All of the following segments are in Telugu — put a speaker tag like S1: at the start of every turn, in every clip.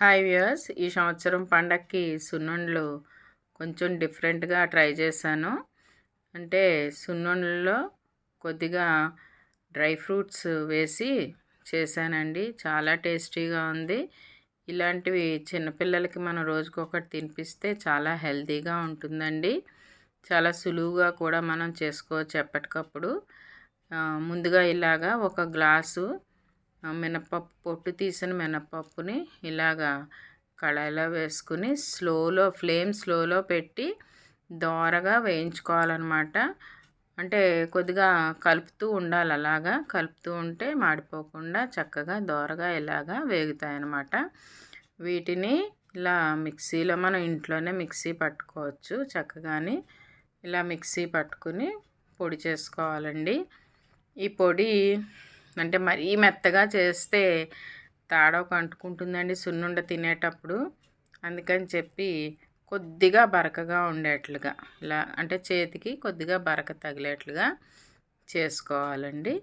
S1: హాయ్ వ్యూయర్స్ ఈ సంవత్సరం పండక్కి సున్నుండలు కొంచెం డిఫరెంట్గా ట్రై చేశాను. అంటే సున్నుండలో కొద్దిగా డ్రై ఫ్రూట్స్ వేసి చేశానండి. చాలా టేస్టీగా ఉంది. ఇలాంటివి చిన్నపిల్లలకి మనం రోజుకొకటి తినిపిస్తే చాలా హెల్తీగా ఉంటుందండి. చాలా సులువుగా కూడా మనం చేసుకోవచ్చు ఎప్పటికప్పుడు. ముందుగా ఇలాగా ఒక గ్లాసు మినపప్పు పొట్టు తీసిన మినపప్పుని ఇలాగా కళాయిలో వేసుకుని స్లోలో ఫ్లేమ్ స్లోలో పెట్టి దోరగా వేయించుకోవాలన్నమాట. అంటే కొద్దిగా కలుపుతూ ఉండాలి అలాగా. కలుపుతూ ఉంటే మాడిపోకుండా చక్కగా దోరగా ఇలాగా వేగుతాయన్నమాట. వీటిని ఇలా మిక్సీలో మనం ఇంట్లోనే మిక్సీ పట్టుకోవచ్చు చక్కగాని. ఇలా మిక్సీ పట్టుకుని పొడి చేసుకోవాలండి. ఈ పొడి అంటే మరీ మెత్తగా చేస్తే తాడవకు అంటుకుంటుందండి సున్నుండ తినేటప్పుడు. అందుకని చెప్పి కొద్దిగా బరకగా ఉండేట్లుగా. ఇలా అంటే చేతికి కొద్దిగా బరక తగిలేట్లుగా చేసుకోవాలండి.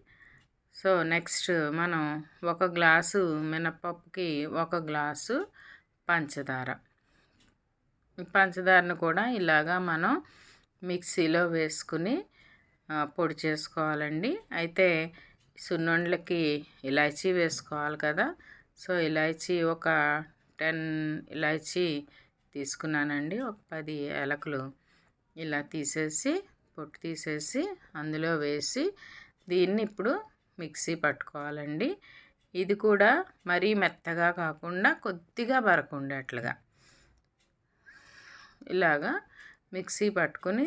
S1: సో నెక్స్ట్ మనం ఒక గ్లాసు మినపప్పుకి ఒక గ్లాసు పంచదార. పంచదారను కూడా ఇలాగా మనం మిక్సీలో వేసుకుని పొడి చేసుకోవాలండి. అయితే సున్నుండలకి ఇలాచీ వేసుకోవాలి కదా. సో ఇలాచీ ఒక టెన్ ఇలాచీ తీసుకున్నానండి. ఒక పది ఏలకులు ఇలా తీసేసి పొట్టు తీసేసి అందులో వేసి దీన్ని ఇప్పుడు మిక్సీ పట్టుకోవాలండి. ఇది కూడా మరీ మెత్తగా కాకుండా కొద్దిగా బరకుండేట్లుగా ఇలాగా మిక్సీ పట్టుకుని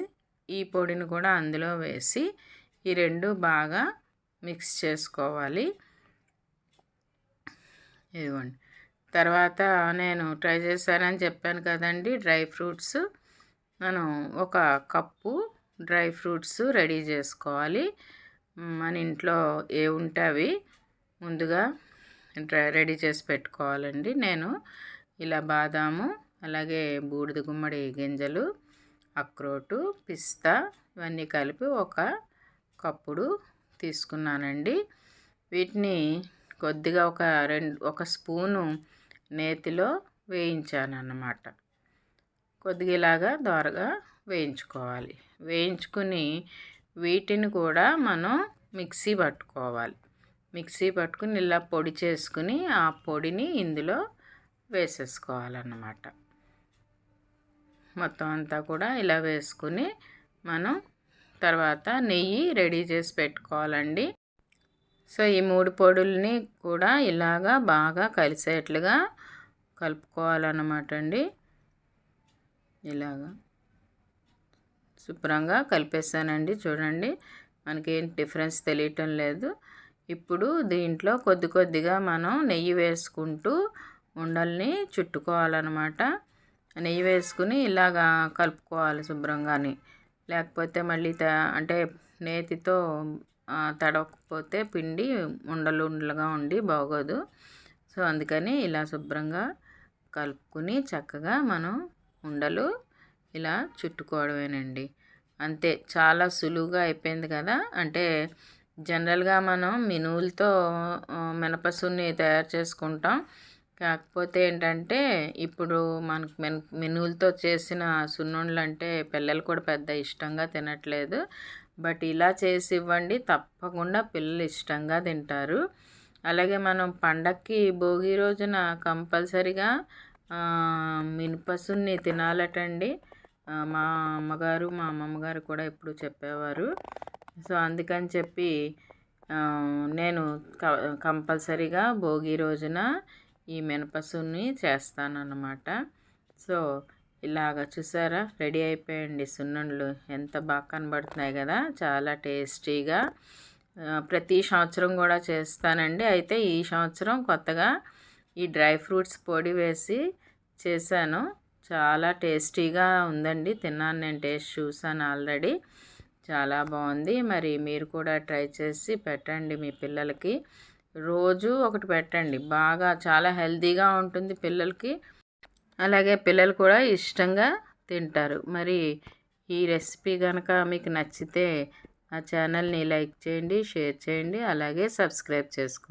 S1: ఈ పొడిని కూడా అందులో వేసి ఈ రెండు బాగా మిక్స్ చేసుకోవాలి. ఇదిగోండి. తర్వాత నేను ట్రై చేశానని చెప్పాను కదండి డ్రై ఫ్రూట్స్. మనం ఒక కప్పు డ్రై ఫ్రూట్స్ రెడీ చేసుకోవాలి. మన ఇంట్లో ఏ ఉంటే అవి ముందుగా డ్రై రెడీ చేసి పెట్టుకోవాలండి. నేను ఇలా బాదాము అలాగే బూడిద గుమ్మడి గింజలు అక్రోటు పిస్తా ఇవన్నీ కలిపి ఒక కప్పుడు తీసుకున్నానండి. వీటిని కొద్దిగా ఒక రెండు ఒక స్పూను నేతిలో వేయించాను అన్నమాట కొద్దిగా ఇలాగా దోరగా వేయించుకోవాలి. వేయించుకుని వీటిని కూడా మనం మిక్సీ పట్టుకోవాలి. మిక్సీ పట్టుకుని ఇలా పొడి చేసుకుని ఆ పొడిని ఇందులో వేసేసుకోవాలన్నమాట. మొత్తం అంతా కూడా ఇలా వేసుకుని మనం తర్వాత నెయ్యి రెడీ చేసి పెట్టుకోవాలండి. సో ఈ మూడు పొడుల్ని కూడా ఇలాగా బాగా కలిసేట్లుగా కలుపుకోవాలన్నమాట అండి. ఇలాగా శుభ్రంగా కలిపేసానండి. చూడండి మనకేం డిఫరెన్స్ తెలియటం లేదు. ఇప్పుడు దీంట్లో కొద్ది కొద్దిగా మనం నెయ్యి వేసుకుంటూ ఉండల్ని చుట్టుకోవాలన్నమాట. నెయ్యి వేసుకుని ఇలాగా కలుపుకోవాలి శుభ్రంగాని. లేకపోతే మళ్ళీ త అంటే నేతితో తడవకపోతే పిండి ఉండలు ఉండలుగా ఉండి బాగోదు. సో అందుకని ఇలా శుభ్రంగా కలుపుకుని చక్కగా మనం ఉండలు ఇలా చుట్టుకోవడమేనండి. అంతే చాలా సులువుగా అయిపోయింది కదా. అంటే జనరల్గా మనం మినువులతో మినపసున్ని మినపసుని తయారు చేసుకుంటాం. కాకపోతే ఏంటంటే ఇప్పుడు మనకు మెన్ మెనులతో చేసిన సున్నుండలు అంటే పిల్లలు కూడా పెద్ద ఇష్టంగా తినట్లేదు. బట్ ఇలా చేసి ఇవ్వండి తప్పకుండా పిల్లలు ఇష్టంగా తింటారు. అలాగే మనం పండక్కి భోగి రోజున కంపల్సరిగా మినపసుని తినాలటండి. మా అమ్మగారు మా అమ్మమ్మగారు కూడా ఎప్పుడు చెప్పేవారు. సో అందుకని చెప్పి నేను క కంపల్సరీగా భోగి రోజున ఈ మినపసుని చేస్తానన్నమాట. సో ఇలాగ చూసారా? రెడీ అయిపోయండి సున్నుండలు. ఎంత బాగా కనబడుతున్నాయి కదా? చాలా టేస్టీగా. ప్రతి సంవత్సరం కూడా చేస్తానండి. అయితే ఈ సంవత్సరం కొత్తగా ఈ డ్రై ఫ్రూట్స్ పొడి వేసి చేశాను. చాలా టేస్టీగా ఉందండి. తిన్నాను నేను టేస్ట్ చూసాను ఆల్రెడీ. చాలా బాగుంది. మరి మీరు కూడా ట్రై చేసి పెట్టండి మీ పిల్లలకి. రోజు ఒకటి పెట్టండి. బాగా చాలా హెల్తీగా ఉంటుంది పిల్లలకి. అలాగే పిల్లలు కూడా ఇష్టంగా తింటారు. మరి ఈ రెసిపీ కనుక మీకు నచ్చితే ఆ ఛానల్ని లైక్ చేయండి షేర్ చేయండి అలాగే సబ్స్క్రైబ్ చేసుకోండి.